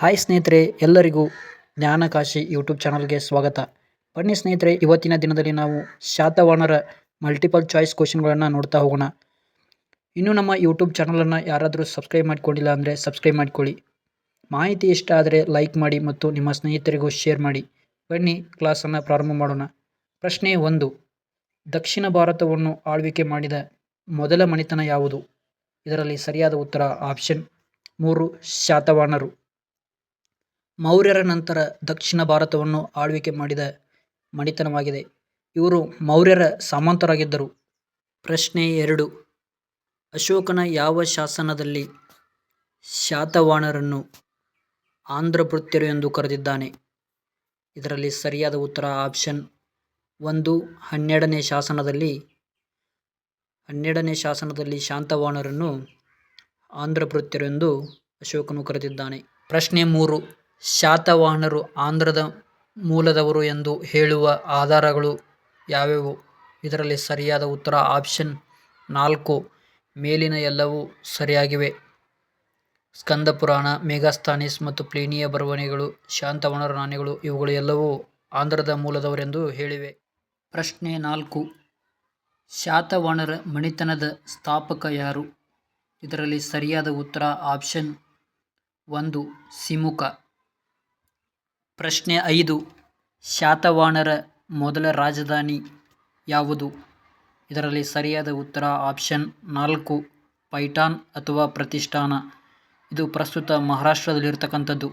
Hi ಸ್ನೇಹಿತರೆ, ಎಲ್ಲರಿಗೂ ಜ್ಞಾನಕಾಶಿ YouTube ಚಾನಲ್ಗೆ ಸ್ವಾಗತ. ಬನ್ನಿ ಸ್ನೇಹಿತರೆ, ಇವತ್ತಿನ ದಿನದಲ್ಲಿ ನಾವು ಶಾತವಾಹನರ ಮಲ್ಟಿಪಲ್ ಚಾಯ್ಸ್ ಕ್ವಶನ್ಗಳನ್ನು ನೋಡ್ತಾ ಹೋಗೋಣ. ಇನ್ನು ನಮ್ಮ ಯೂಟ್ಯೂಬ್ ಚಾನಲನ್ನು ಯಾರಾದರೂ ಸಬ್ಸ್ಕ್ರೈಬ್ ಮಾಡ್ಕೊಂಡಿಲ್ಲ ಅಂದರೆ ಸಬ್ಸ್ಕ್ರೈಬ್ ಮಾಡ್ಕೊಳ್ಳಿ. ಮಾಹಿತಿ ಇಷ್ಟ ಆದರೆ ಲೈಕ್ ಮಾಡಿ ಮತ್ತು ನಿಮ್ಮ ಸ್ನೇಹಿತರಿಗೂ ಶೇರ್ ಮಾಡಿ. ಬನ್ನಿ ಕ್ಲಾಸನ್ನು ಪ್ರಾರಂಭ ಮಾಡೋಣ. ಪ್ರಶ್ನೆ ಒಂದು, ದಕ್ಷಿಣ ಭಾರತವನ್ನು ಆಳ್ವಿಕೆ ಮಾಡಿದ ಮೊದಲ ಮನೆತನ ಯಾವುದು? ಇದರಲ್ಲಿ ಸರಿಯಾದ ಉತ್ತರ ಆಪ್ಷನ್ ಮೂರು, ಶಾತವಾಹನರು. ಮೌರ್ಯರ ನಂತರ ದಕ್ಷಿಣ ಭಾರತವನ್ನು ಆಳ್ವಿಕೆ ಮಾಡಿದ ಮಣಿತನವಾಗಿದೆ. ಇವರು ಮೌರ್ಯರ ಸಾಮಂತರಾಗಿದ್ದರು. ಪ್ರಶ್ನೆ ಎರಡು. ಅಶೋಕನ ಯಾವ ಶಾಸನದಲ್ಲಿ ಶಾತವಾಹನರನ್ನು ಆಂಧ್ರಭೃತ್ಯರು ಎಂದು ಕರೆದಿದ್ದಾನೆ? ಇದರಲ್ಲಿ ಸರಿಯಾದ ಉತ್ತರ ಆಪ್ಷನ್ ಒಂದು, ಹನ್ನೆರಡನೇ ಶಾಸನದಲ್ಲಿ ಹನ್ನೆರಡನೇ ಶಾಸನದಲ್ಲಿ ಶಾಂತವಾಣರನ್ನು ಆಂಧ್ರಭೃತ್ಯರು ಎಂದು ಅಶೋಕನು ಕರೆದಿದ್ದಾನೆ. ಪ್ರಶ್ನೆ ಮೂರು. ಶಾತವಾಹನರು ಆಂಧ್ರದ ಮೂಲದವರು ಎಂದು ಹೇಳುವ ಆಧಾರಗಳು ಯಾವ್ಯಾವು? ಇದರಲ್ಲಿ ಸರಿಯಾದ ಉತ್ತರ ಆಪ್ಷನ್ ನಾಲ್ಕು, ಮೇಲಿನ ಎಲ್ಲವೂ ಸರಿಯಾಗಿವೆ. ಸ್ಕಂದ ಪುರಾಣ ಮೆಗಾಸ್ಥಾನಿಸ್ ಮತ್ತು ಪ್ಲೀನಿಯ ಬರವಣಿಗೆಗಳು ಶಾತವಾಹನರ ನಾಣ್ಯಗಳು, ಇವುಗಳು ಎಲ್ಲವೂ ಆಂಧ್ರದ ಮೂಲದವರೆಂದು ಹೇಳಿವೆ. ಪ್ರಶ್ನೆ ನಾಲ್ಕು, ಶಾತವಾಹನರ ಮಣಿತನದ ಸ್ಥಾಪಕ ಯಾರು? ಇದರಲ್ಲಿ ಸರಿಯಾದ ಉತ್ತರ ಆಪ್ಷನ್ ಒಂದು, ಸಿಮುಕ. ಪ್ರಶ್ನೆ ಐದು. ಶಾತವಾಣರ ಮೊದಲ ರಾಜಧಾನಿ ಯಾವುದು? ಇದರಲ್ಲಿ ಸರಿಯಾದ ಉತ್ತರ ಆಪ್ಷನ್ ನಾಲ್ಕು. ಪೈಟಾನ್ ಅಥವಾ ಪ್ರತಿಷ್ಠಾನ. ಇದು ಪ್ರಸ್ತುತ ಮಹಾರಾಷ್ಟ್ರದಲ್ಲಿರ್ತಕ್ಕಂಥದ್ದು.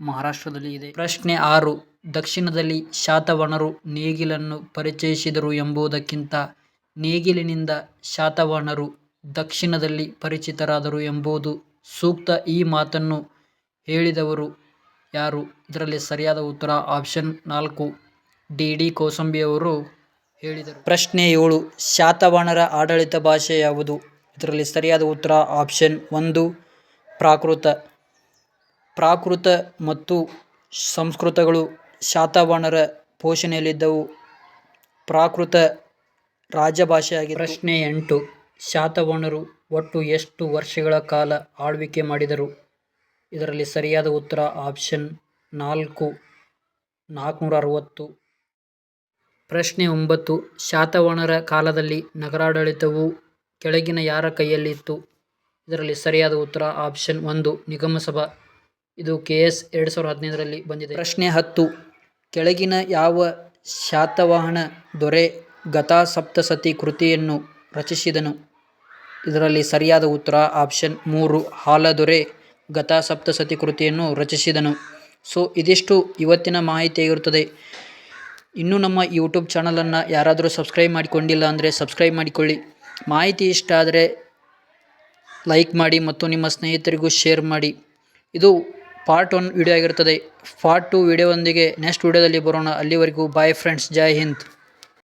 ಮಹಾರಾಷ್ಟ್ರದಲ್ಲಿ ಇದೆ. ಪ್ರಶ್ನೆ ಆರು. ದಕ್ಷಿಣದಲ್ಲಿ ಶಾತವಾಹನರು ನೇಗಿಲನ್ನು ಪರಿಚಯಿಸಿದರು ಎಂಬುದಕ್ಕಿಂತ ನೇಗಿಲಿನಿಂದ ಶಾತವಾಣರು ದಕ್ಷಿಣದಲ್ಲಿ ಪರಿಚಿತರಾದರು ಎಂಬುದು ಸೂಕ್ತ ಈ ಮಾತನ್ನು ಹೇಳಿದವರು ಯಾರು? ಇದರಲ್ಲಿ ಸರಿಯಾದ ಉತ್ತರ ಆಪ್ಷನ್ ನಾಲ್ಕು. ಡಿ. ಡಿ. ಕೋಸಂಬಿಯವರು ಹೇಳಿದರು. ಪ್ರಶ್ನೆ ಏಳು. ಶಾತವಾಹನರ ಆಡಳಿತ ಭಾಷೆ ಯಾವುದು? ಇದರಲ್ಲಿ ಸರಿಯಾದ ಉತ್ತರ ಆಪ್ಷನ್ ಒಂದು. ಪ್ರಾಕೃತ. ಪ್ರಾಕೃತ ಮತ್ತು ಸಂಸ್ಕೃತಗಳು ಶಾತವಾಣರ ಪೋಷಣೆಯಲ್ಲಿದ್ದವು. ಪ್ರಾಕೃತ ರಾಜಭಾಷೆಯಾಗಿ ಪ್ರಶ್ನೆ ಎಂಟು. ಶಾತವಾಹನರು ಒಟ್ಟು ಎಷ್ಟು ವರ್ಷಗಳ ಕಾಲ ಆಳ್ವಿಕೆ ಮಾಡಿದರು? ಇದರಲ್ಲಿ ಸರಿಯಾದ ಉತ್ತರ ಆಪ್ಷನ್ ನಾಲ್ಕು ನಾಲ್ಕುನೂರ ಅರವತ್ತು ಪ್ರಶ್ನೆ ಒಂಬತ್ತು ಶಾತವಾಹನರ ಕಾಲದಲ್ಲಿ ನಗರಾಡಳಿತವು ಕೆಳಗಿನ ಯಾರ ಕೈಯಲ್ಲಿತ್ತು? ಇದರಲ್ಲಿ ಸರಿಯಾದ ಉತ್ತರ ಆಪ್ಷನ್ ಒಂದು, ನಿಗಮಸಭಾ. ಇದು ಕೆ ಎಸ್ ಎರಡು ಸಾವಿರದ ಹದಿನೈದರಲ್ಲಿ ಬಂದಿದೆ. ಪ್ರಶ್ನೆ ಹತ್ತು, ಕೆಳಗಿನ ಯಾವ ಶಾತವಾಹನ ದೊರೆ ಗತಾಸಪ್ತಸತಿ ಕೃತಿಯನ್ನು ರಚಿಸಿದನು? ಇದರಲ್ಲಿ ಸರಿಯಾದ ಉತ್ತರ ಆಪ್ಷನ್ ಮೂರು, ಹಾಲದೊರೆ ಗತಾಸಪ್ತಸತಿ ಕೃತಿಯನ್ನು ರಚಿಸಿದನು. ಸೊ, ಇದಿಷ್ಟು ಇವತ್ತಿನ ಮಾಹಿತಿ ಇರುತ್ತದೆ ಇನ್ನೂ ನಮ್ಮ ಯೂಟ್ಯೂಬ್ ಚಾನಲನ್ನು ಯಾರಾದರೂ ಸಬ್ಸ್ಕ್ರೈಬ್ ಮಾಡಿಕೊಂಡಿಲ್ಲ ಅಂದರೆ ಸಬ್ಸ್ಕ್ರೈಬ್ ಮಾಡಿಕೊಳ್ಳಿ. ಮಾಹಿತಿ ಇಷ್ಟ ಆದರೆ ಲೈಕ್ ಮಾಡಿ ಮತ್ತು ನಿಮ್ಮ ಸ್ನೇಹಿತರಿಗೂ ಶೇರ್ ಮಾಡಿ. ಇದು ಪಾರ್ಟ್ ಒನ್ ವಿಡಿಯೋ ಆಗಿರುತ್ತದೆ. ಪಾರ್ಟ್ ಟು ವಿಡಿಯೋದೊಂದಿಗೆ ನೆಕ್ಸ್ಟ್ ವಿಡಿಯೋದಲ್ಲಿ ಬರೋಣ. ಅಲ್ಲಿವರೆಗೂ ಬಾಯ್ ಫ್ರೆಂಡ್ಸ್ ಜೈ ಹಿಂದ್.